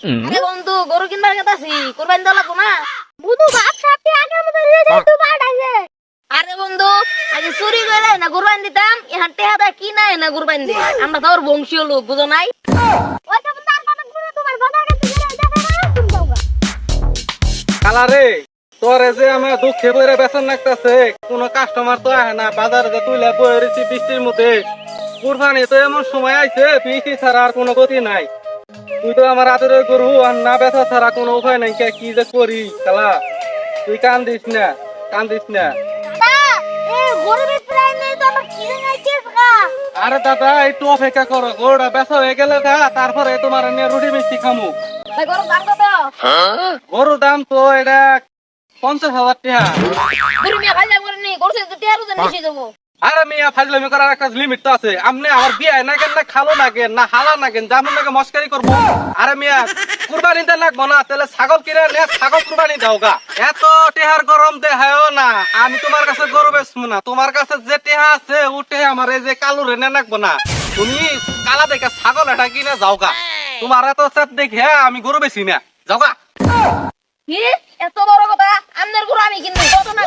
আরে বন্ধু গরু কিনবার কোরবানি দেওয়া লাগবো না। বুধু বাপ সাথে আগের মতো নিয়ে যাই তো বাড়াইছে আরে বন্ধু আগে চুরি করে না কুরবানি দিতাম এখন টেহাদা কি নাই না কুরবানি দিই আমরা তো ওর বংশীয় লোক বুঝো নাই? তো তার কথা যে আমার দুঃখে পড়ে বেতন লাগতেছে কোনো কাস্টমার তো আহে না বাজারে যে তুই বয়ে বৃষ্টির মধ্যে। কুরবানি তো এমন সময় আইছে বৃষ্টি ছাড়া আর কোনো গতি নাই। তুই তো আমার আদরে গরু আর না বেচা ছাড়া কোনো উপায় নাই কে কি যে করি কালা তুই কান্দিস না কান্দিস না। আরে দাদা একটু অপেক্ষা করো গরুটা বেচা হয়ে গেলে তারপরে তোমার নিয়ে রুটি মিষ্টি খামু। গরুর দাম তো এটা পঞ্চাশ হাজার টাকা। আরে মিয়া, ফাজলামি করার একটা লিমিট তো আছে। আপনি না কেন, না খালো না কেন, না হালা না কেন, যেমন নাকি মস্কারি আরে মিয়া, কুরবানি না, তাহলে ছাগল কিনে নে, ছাগল কুরবানি দাও গা। এত টেহার গরম দেহায়ও না, আমি তোমার কাছে গরু বেচবো না। তোমার কাছে যে টেহা আছে টেহা আমার এই যে কালো রেনে তুমি কালা দেখে ছাগল এটা কিনে যাও গা। তোমার এত চাপ দেখে আমি গরু বেশি না। যাও গা। এত বড় কথা? গরু আমি কিনবো, কত না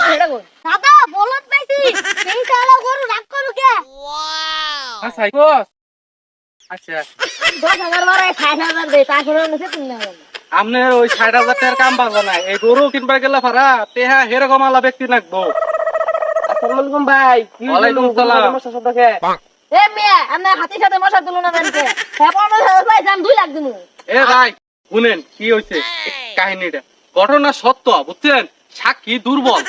দাদা বলত গরু রাগ করু কে আচ্ছা কস আচ্ছা দশ হাজার বারো ষাট হাজার দেয় তারপরে নিচে কিনতে হবে না। আপনার ওই ষাট হাজার টাকার কাম পাবো না। এই গরু কিনবা গেলে ফারা তেহা হেরকম আলা ব্যক্তি লাগবো আসসালামু ভাই। ওয়ালাইকুম আসসালাম। এ মেয়ে আমার হাতির সাথে মশা তুলনা ব্যাংকে হ্যাঁ লাখ এ ভাই শুনেন কি কাহিনীটা। ঘটনা সত্য বুঝছেন? সাক্ষী দুর্বল।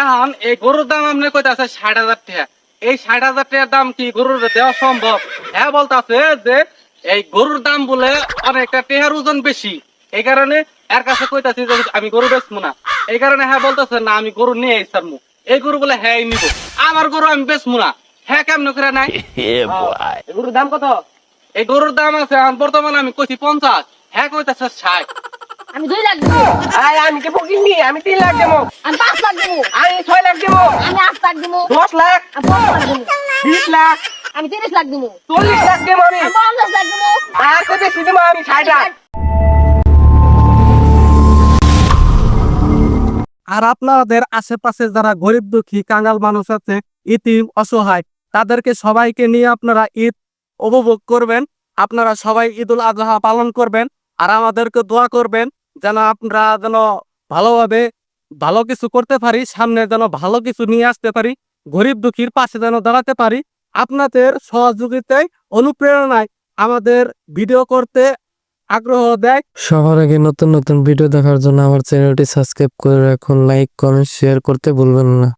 এখন এই গরুর দাম আপনি কইতাছে ষাট হাজার টাকা। এই ষাট হাজার টাকার দাম কি গরুর দেওয়া সম্ভব? হ্যাঁ বলতাছে যে এই গরুর দাম বলে অনেকটা টেহার ওজন বেশি। এই কারণে এর কাছে কইতাছি যে আমি গরু বেচবো না। এই কারণে হ্যাঁ বলতেছে না আমি গরু নিয়ে আইসারমু এই গরু বলে হ্যাঁ নিব। আমার গরু আমি বেচবো না। হ্যাঁ কেমন করে নাই? এগুলোর দাম কত? এই গরুর দাম আছে বর্তমানে আমি কইছি পঞ্চাশ। হ্যাঁ কইতাছে ষাট। আমি দুই লাখ দিব। আয় আমি কি ফকিনি আমি তিন লাখ দেবো। আমি পাঁচ লাখ দিব। আমি ছয় লাখ দেবো। আমি আট লাখ দিব। দশ লাখ। আমি পনেরো লাখ দিব। বিশ লাখ। আমি তিরিশ লাখ দিব। চল্লিশ লাখ দেবো আমি। পঞ্চাশ লাখ দিব। আর কত বেশি দেবো আমি? ষাট লাখ। আর আপনাদের আশেপাশে যারা গরিব দুঃখী কাঙ্গাল মানুষ আছে ইতিম অসহায় তাদেরকে সবাইকে নিয়ে আপনারা ঈদ উপভোগ করবেন। আপনারা সবাই ঈদুল আজহা পালন করবেন। আর আমাদেরকে দোয়া করবেন। যেন আমরা যেন ভালোভাবে ভালো কিছু করতে পারি, সামনে যেন ভালো কিছু নিয়ে আসতে পারি, গরিব দুঃখীর পাশে যেন দাঁড়াতে পারি, আপনাদের সহযোগিতায়, অনুপ্রেরণায় আমাদের ভিডিও করতে আগ্রহ দেয়। সবার আগে নতুন নতুন ভিডিও দেখার জন্য আমার চ্যানেলটি সাবস্ক্রাইব করে রাখুন, লাইক, কমেন্ট, শেয়ার করতে ভুলবেন না।